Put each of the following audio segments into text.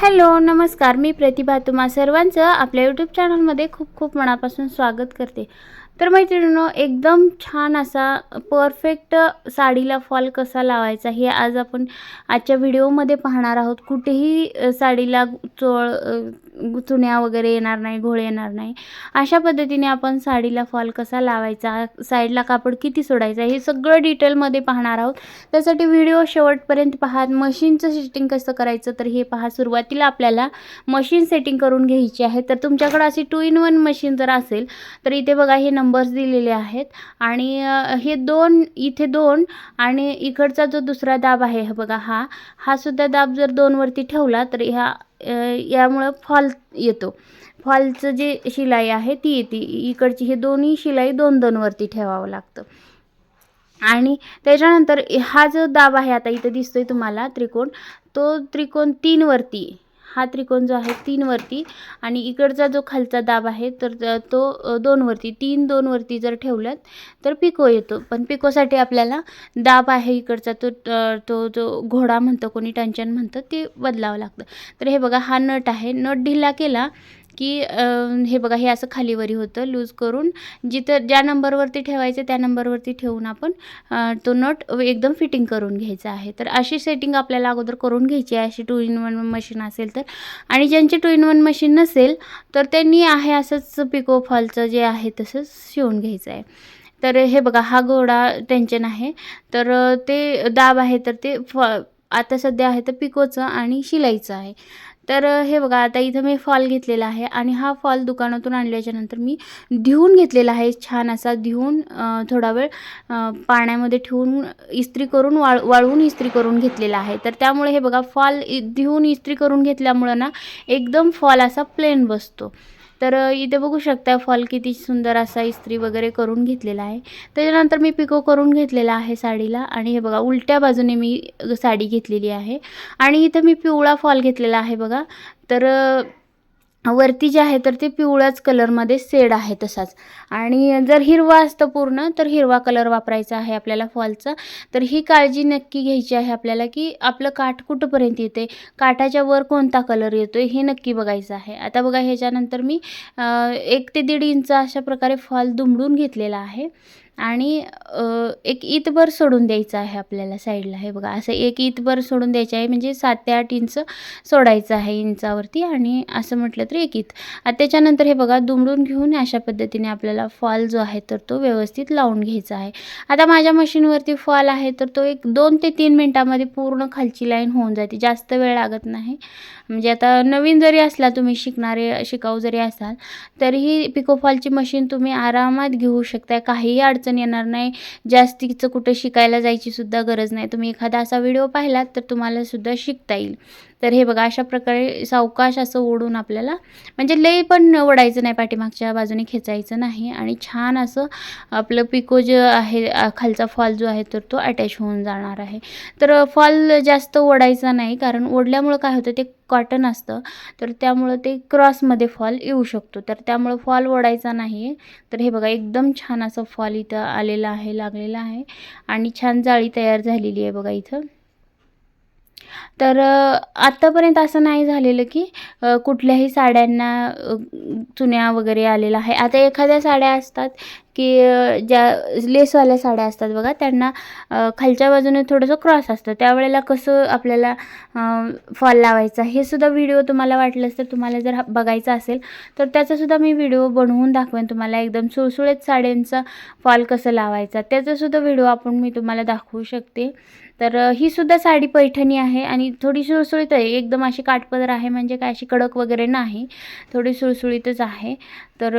Hello नमस्कार. मी प्रतिभा. तुम्हा सर्वांचं आपल्या यूट्यूब चॅनलमध्ये खूप खूप मनापासून स्वागत करते. तर मैत्रिणींनो एकदम छान असा परफेक्ट साडीला फॉल कसा लावायचा हे आज आपण आजच्या व्हिडिओमध्ये पाहणार आहोत. कुठेही साडीला चोळ चुण्या वगैरे येणार नाही घोळ येणार नाही. अशा पद्धतीने आपण साडीला फॉल कसा लावायचा साईडला कापड किती सोडायचं हे सगळं डिटेलमध्ये पाहणार आहोत. त्यासाठी व्हिडिओ शेवटपर्यंत पहा. मशीनचं सेटिंग कसं करायचं तर हे पहा. सुरुवातीला आपल्याला मशीन सेटिंग करून घ्यायची आहे. तर तुमच्याकडे अशी टू इन वन मशीन जर असेल तर इथे बघा हे नंबर नंबर्स दिलेले आहेत. आणि हे दोन इथे दोन आणि इकडचा जो दुसरा दाब आहे हा बघा हा हा सुद्धा दाब जर दोनवरती ठेवला तर ह्या यामुळं फॉल येतो. फॉलचं जे शिलाई आहे ती येते. इकडची हे दोन्ही शिलाई दोन दोनवरती ठेवावं लागतं. आणि त्याच्यानंतर हा जो दाब आहे आता इथं दिसतोय तुम्हाला त्रिकोण तो त्रिकोण तीनवरती हा त्रिकोण जो आहे तीनवरती आणि इकडचा जो खालचा दाब आहे तर तो दोनवरती तीन दोनवरती जर ठेवलात तर पिको येतो. पण पिकोसाठी आपल्याला दाब आहे इकडचा तो तो जो घोडा म्हणतो कोणी टंचन म्हणतं ते बदलावं लागतं. तर हे बघा हा नट आहे. नट ढिला केला की हे बघा हे असं खालीवरी होतं. लूज करून जिथं ज्या नंबरवरती ठेवायचं त्या नंबरवरती ठेवून आपण तो नट एकदम फिटिंग करून घ्यायचा आहे. तर अशी सेटिंग आपल्याला अगोदर करून घ्यायची आहे. अशी टू इन वन मशीन असेल तर. आणि ज्यांची टू इन वन मशीन नसेल तर त्यांनी आहे असंच पिको फॉलचं जे आहे तसंच शिवून घ्यायचं आहे. तर हे बघा हा घोडा टेन्शन आहे. तर ते दाब आहे तर ते फ आता सध्या आहे तर पिकोचं आणि शिलाईचं आहे. तर हे बघा आता इथं मी फॉल घेतलेला आहे आणि हा फॉल दुकानातून आणल्याच्या नंतर मी धुवून घेतलेला आहे. छान असा धुवून थोडा वेळ पाण्यामध्ये ठेवून इस्त्री करून वाळ वाळवून इस्त्री करून घेतलेला आहे. तर त्यामुळे हे बघा फॉल इ- धुवून इस्त्री करून घेतल्यामुळं ना एकदम फॉल असा प्लेन बसतो. तर इथे बघू शकता फॉल किती सुंदर असा इस्त्री वगैरे करून घेतलेला आहे. त्याच्यानंतर मी पिको करून घेतलेला आहे साडीला आणि हे बघा उलट्या बाजूने मी साडी घेतलेली आहे. आणि इथं मी पिवळा फॉल घेतलेला आहे बघा. तर वरती जे आहे तर ते पिवळ्याच कलरमध्ये सेड आहे तसाच. आणि जर हिरवा असतं पूर्ण तर हिरवा कलर वापरायचा आहे आपल्याला फॉलचा. तर ही काळजी नक्की घ्यायची आहे आपल्याला की आपलं काठ कुठंपर्यंत येते काठाच्या वर कोणता कलर येतो आहे हे नक्की बघायचं आहे. आता बघा ह्याच्यानंतर मी एक ते दीड इंच अशा प्रकारे फॉल दुमडून घेतलेला आहे. आणि अ, एक इतभर सोडून द्यायचं आहे आपल्याला साईडला. हे बघा असं एक इतभर सोडून द्यायचं आहे म्हणजे सात ते आठ इंच सोडायचं आहे इंचावरती आणि असं म्हटलं तर एक इत आता त्याच्यानंतर हे बघा दुमडून घेऊन अशा पद्धतीने आपल्याला फॉल जो आहे तर तो व्यवस्थित लावून घ्यायचा आहे. आता माझ्या मशीनवरती फॉल आहे तर तो एक दोन ते तीन मिनटामध्ये पूर्ण खालची लाईन होऊन जाते. जास्त वेळ लागत नाही. म्हणजे आता नवीन जरी असला तुम्ही शिकणारे शिकाऊ जरी असाल तरीही पिकोफॉलची मशीन तुम्ही आरामात घेऊ शकता काहीही अडचण येणार नाही. जास्तीचं कुठं शिकायला जायची सुद्धा गरज नाही. तुम्ही एखादा असा व्हिडिओ पाहिलात तर तुम्हाला सुद्धा शिकता येईल. तर हे बघा अशा प्रकारे सावकाश असं ओढून आपल्याला म्हणजे लई पण ओढायचं नाही पाठीमागच्या बाजूने खेचायचं नाही. आणि छान असं आपलं पिको जे आहे खालचा फॉल जो आहे तर तो अटॅच होऊन जाणार आहे. तर फॉल जास्त ओढायचा नाही कारण ओढल्यामुळं काय होतं ते कॉटन असतं. तर त्यामुळं ते क्रॉसमध्ये फॉल येऊ शकतो. तर त्यामुळं फॉल ओढायचा नाही. आहे तर हे बघा एकदम छान असं फॉल इथं आलेला आहे लागलेला आहे. आणि छान जाळी तयार झालेली आहे बघा इथं. तर आत्तापर्यंत असं नाही झालेलं की कुठल्याही साड्यांना चुन्या वगैरे आलेला आहे. आता एखाद्या साड्या असतात की ज्या लेसवाल्या साड्या असतात बघा त्यांना खालच्या बाजूने थोडंसं क्रॉस असतं. त्यावेळेला कसं आपल्याला फॉल लावायचा हे सुद्धा व्हिडिओ तुम्हाला वाटलंच तर तुम्हाला जर बघायचा असेल तर त्याचासुद्धा मी व्हिडिओ बनवून दाखवेन तुम्हाला. एकदम सुळसुळेत साड्यांचा फॉल कसं लावायचा त्याचासुद्धा व्हिडिओ आपण मी तुम्हाला दाखवू शकते. तर ही सुद्धा साडी पैठणी आहे आणि थोडी सुळसुळीत आहे. एकदम अशी काठपदर आहे म्हणजे काय अशी कडक वगैरे नाही. थोडी सुळसुळीतच आहे. तर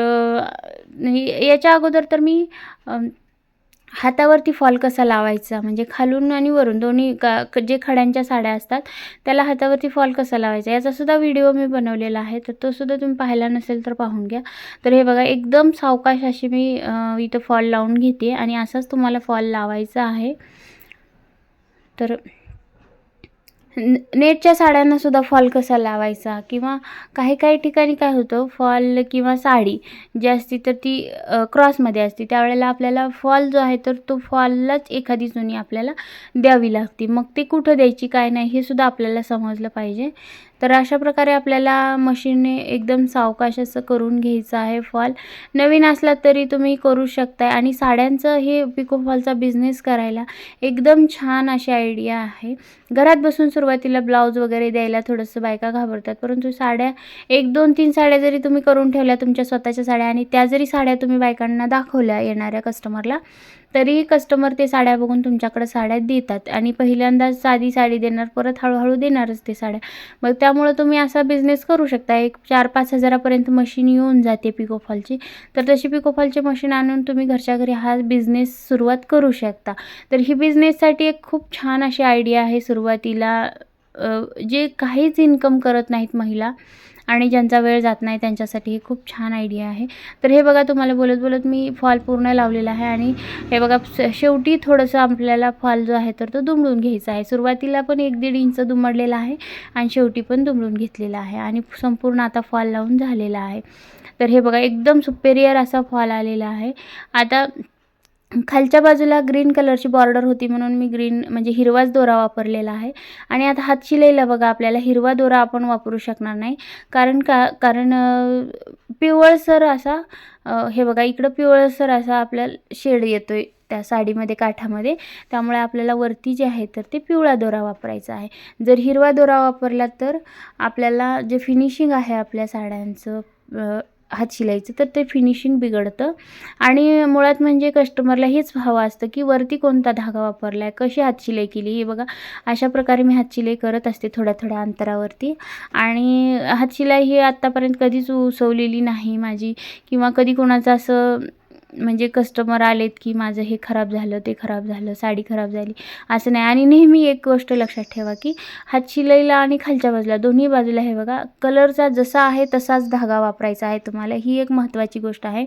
याच्या अगोदर तर मी हातावरती फॉल कसा लावायचा? म्हणजे खालून आणि वरून दोन्ही का जे खड्यांच्या साड्या असतात त्याला हातावरती फॉल कसा लावायचा? याचासुद्धा व्हिडिओ मी बनवलेला आहे. तर तो सुद्धा तुम्ही पाहिला नसेल तर पाहून घ्या. तर हे बघा एकदम सावकाश अशी मी इथं फॉल लावून घेते आणि असाच तुम्हाला फॉल लावायचा आहे. तर न- नेटच्या साड्यांना सुद्धा फॉल कसा लावायचा? किंवा काही काही ठिकाणी काय होतं फॉल किंवा साडी जी असती तर ती क्रॉसमध्ये असते. त्यावेळेला आपल्याला फॉल जो आहे तर तो फॉललाच एखादी जुनी आपल्याला द्यावी लागते. मग ते कुठं द्यायची काय नाही हे सुद्धा आपल्याला समजलं पाहिजे. तर अशा प्रकारे आपल्याला मशीनने एकदम सावकाश असं करून घ्यायचं आहे फॉल. नवीन असला तरी तुम्ही करू शकताय. आणि साड्यांचं हे पिको फॉलचा बिझनेस करायला एकदम छान अशी आयडिया आहे. घरात बसून सुरुवातीला ब्लाऊज वगैरे द्यायला थोडंसं बायका घाबरतात. परंतु साड्या एक दोन तीन साड्या जरी तुम्ही करून ठेवल्या तुमच्या स्वतःच्या साड्या आणि त्या जरी साड्या तुम्ही बायकांना दाखवल्या येणाऱ्या कस्टमरला तरीही कस्टमर ते साड्या बघून तुमच्याकडे साड्या देतात आणि पहिल्यांदा साधी साडी देणार परत हळूहळू देणारच ते साड्या. मग त्यामुळं तुम्ही असा बिझनेस करू शकता. एक चार पाच हजारापर्यंत मशीन येऊन जाते पिकोफॉलची तर तशी पिकोफॉलची मशीन आणून तुम्ही घरच्या घरी हा बिझनेस सुरुवात करू शकता. तर ही बिझनेससाठी एक खूप छान अशी आयडिया आहे सुरुवातीला. जे काहीच इन्कम करत नाहीत महिला आणि ज्यांचा वेळ जात नाही त्यांच्यासाठी ही खूप छान आयडिया आहे. तर हे बघा तुम्हाला बोलत बोलत मी फॉल पूर्ण लावलेला आहे आणि हे बघा शेवटी थोडंसं आपल्याला फॉल जो आहे तर तो दुमडून घ्यायचा आहे. सुरुवातीला पण एक दीड इंच दुमडलेला आहे आणि शेवटी पण दुमडून घेतलेला आहे आणि संपूर्ण आता फॉल लावून झालेला आहे. तर हे बघा एकदम सुपेरियर असा फॉल आलेला आहे. आता खालच्या बाजूला ग्रीन कलरची बॉर्डर होती म्हणून मी ग्रीन म्हणजे हिरवाच दोरा वापरलेला आहे. आणि आता हात शिलाईला बघा आपल्याला हिरवा दोरा आपण वापरू शकणार नाही. कारण का कारण पिवळसर असा हे बघा इकडं पिवळसर असा आपल्याला शेड येतोय त्या साडीमध्ये काठामध्ये. त्यामुळे आपल्याला वरती जे आहे तर ते पिवळा दोरा वापरायचा आहे. जर हिरवा दोरा वापरला तर आपल्याला जे फिनिशिंग आहे आपल्या साड्यांचं हात हातशिलाईचं तर ते फिनिशिंग बिघडतं. आणि मुळात म्हणजे कस्टमरला हेच हवं असतं की वरती कोणता धागा वापरला आहे कशी हातशिलाई केली. हे बघा अशा प्रकारे मी हातशिलाई करत असते थोड्या थोड्या अंतरावरती. आणि हातशिलाई ही आत्तापर्यंत कधीच उसवलेली नाही माझी. किंवा कधी कोणाचं असं म्हणजे कस्टमर आलेत की माझं हे खराब झालं ते खराब झालं साडी खराब झाली असं नाही. आणि नेहमी एक गोष्ट लक्षात ठेवा की हातशिलाईला आणि खालच्या बाजूला दोन्ही बाजूला हे बघा कलरचा जसा आहे तसाच धागा वापरायचा आहे तुम्हाला. ही एक महत्त्वाची गोष्ट आहे.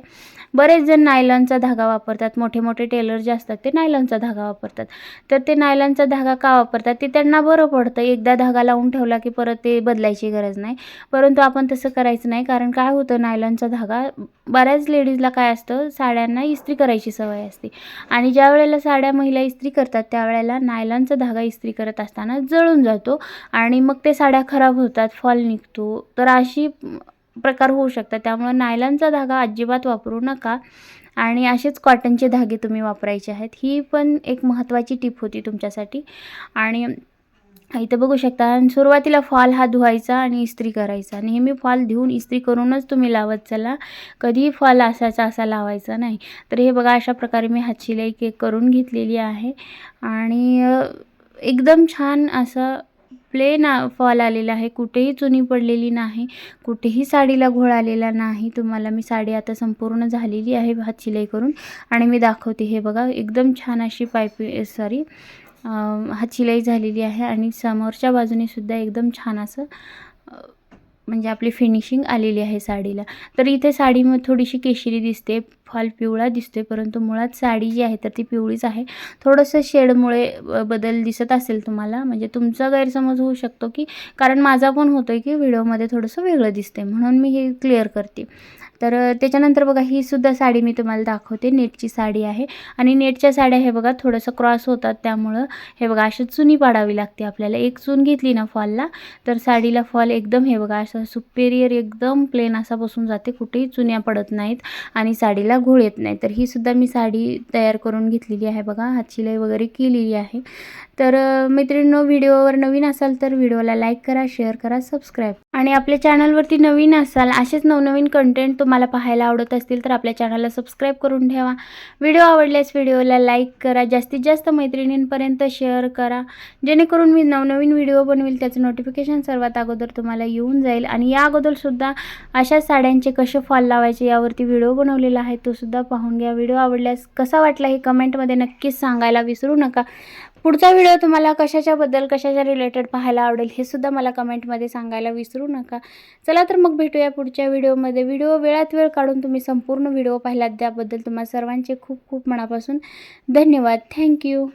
बरेच जण नायलॉनचा धागा वापरतात. मोठे मोठे टेलर जे असतात ते नायलॉनचा धागा वापरतात. तर ते नायलॉनचा धागा का वापरतात? ते त्यांना बरं पडतं. एकदा धागा लावून ठेवला की परत ते बदलायची गरज नाही. परंतु आपण तसं करायचं नाही. कारण काय होतं? नायलॉनचा धागा बऱ्याच लेडीजला काय असतं? साड्यांना इस्त्री करायची सवय असते. आणि ज्या वेळेला साड्या महिला इस्त्री करतात त्यावेळेला नायलॉनचा धागा इस्त्री करत असताना जळून जातो आणि मग ते साड्या खराब होतात फॉल निघतो. तर अशी प्रकार होऊ शकतात. त्यामुळे नायलॉनचा धागा अजिबात वापरू नका. आणि असेच कॉटनचे धागे तुम्ही वापरायचे आहेत. ही पण एक महत्त्वाची टिप होती तुमच्यासाठी. आणि इथं बघू शकता आणि सुरुवातीला फॉल हा धुवायचा आणि इस्त्री करायचा. नेहमी फॉल धुवून इस्त्री करूनच तुम्ही लावत चला. कधीही फॉल असायचा असा लावायचा नाही. तर हे बघा अशा प्रकारे मी हातशिलाई केक करून घेतलेली आहे. आणि एकदम छान असं प्लेन फॉल आलेला आहे. कुठेही चुनी पडलेली नाही. कुठेही साडीला घोळ आलेला नाही. तुम्हाला मी साडी आता संपूर्ण झालेली आहे हातशिलाई करून. आणि मी दाखवते हे बघा एकदम छान अशी पायपी सॉरी हातशिलाई झालेली आहे आणि समोरच्या बाजूने सुद्धा एकदम छान असं म्हणजे आपली फिनिशिंग आलेली आहे साडीला. तर इथे साडी मग थोडीशी केशरी दिसते. फॉल पिवळा दिसते परंतु मुळात साडी जी आहे तर ती पिवळीच आहे. थोडंसं शेडमुळे ब- बदल दिसत असेल तुम्हाला म्हणजे तुमचा गैरसमज होऊ शकतो की कारण माझा पण होतो आहे की व्हिडिओमध्ये थोडंसं वेगळं दिसते म्हणून मी हे क्लिअर करते. तर त्याच्यानंतर बघा ही सुद्धा साडी मी तुम्हाला दाखवते नेटची साडी आहे. आणि नेटच्या साड्या हे बघा थोडंसं क्रॉस होतात त्यामुळं हे बघा अशी चुनी पाडावी लागते आपल्याला. एक चून घेतली ना फॉलला तर साडीला फॉल एकदम हे बघा असं सुपेरियर एकदम प्लेन असा बसून जाते. कुठेही चुन्या पडत नाहीत. आणि साडीला घोळ येत नाही. तर ही सुद्धा मी साडी तयार करून घेतलेली आहे बघा. हातशिलाई वगैरे केलेली आहे. तर मैत्रिणींनो व्हिडिओवर नवीन असाल तर व्हिडिओला लाईक करा शेअर करा सबस्क्राईब आणि आपल्या चॅनलवरती नवीन असाल असेच नवनवीन कंटेंट तुम्हाला पाहायला आवडत असतील तर आपल्या चॅनलला सबस्क्राईब करून ठेवा. व्हिडिओ आवडल्यास व्हिडिओला लाईक करा जास्तीत जास्त मैत्रिणींपर्यंत शेअर करा. जेणेकरून मी नवनवीन व्हिडिओ बनवेल त्याचं नोटिफिकेशन सर्वात अगोदर तुम्हाला येऊन जाईल. आणि या अगोदरसुद्धा अशा साड्यांचे कसे फॉल लावायचे यावरती व्हिडिओ बनवलेला आहे तो सुद्धा पाहून घ्या. व्हिडिओ आवडल्यास कसा वाटला हे कमेंटमध्ये नक्कीच सांगायला विसरू नका. पुढचा व्हिडिओ तुम्हाला कशाच्याबद्दल कशाच्या रिलेटेड पाहायला आवडेल हे सुद्धा मला कमेंटमध्ये सांगायला विसरू नका. चला तर मग भेटूया पुढच्या व्हिडिओमध्ये व्हिडिओ वेळात वेळ काढून तुम्ही संपूर्ण व्हिडिओ पाहिलात त्याबद्दल तुम्हा सर्वांचे खूप खूप मनापासून धन्यवाद. थँक्यू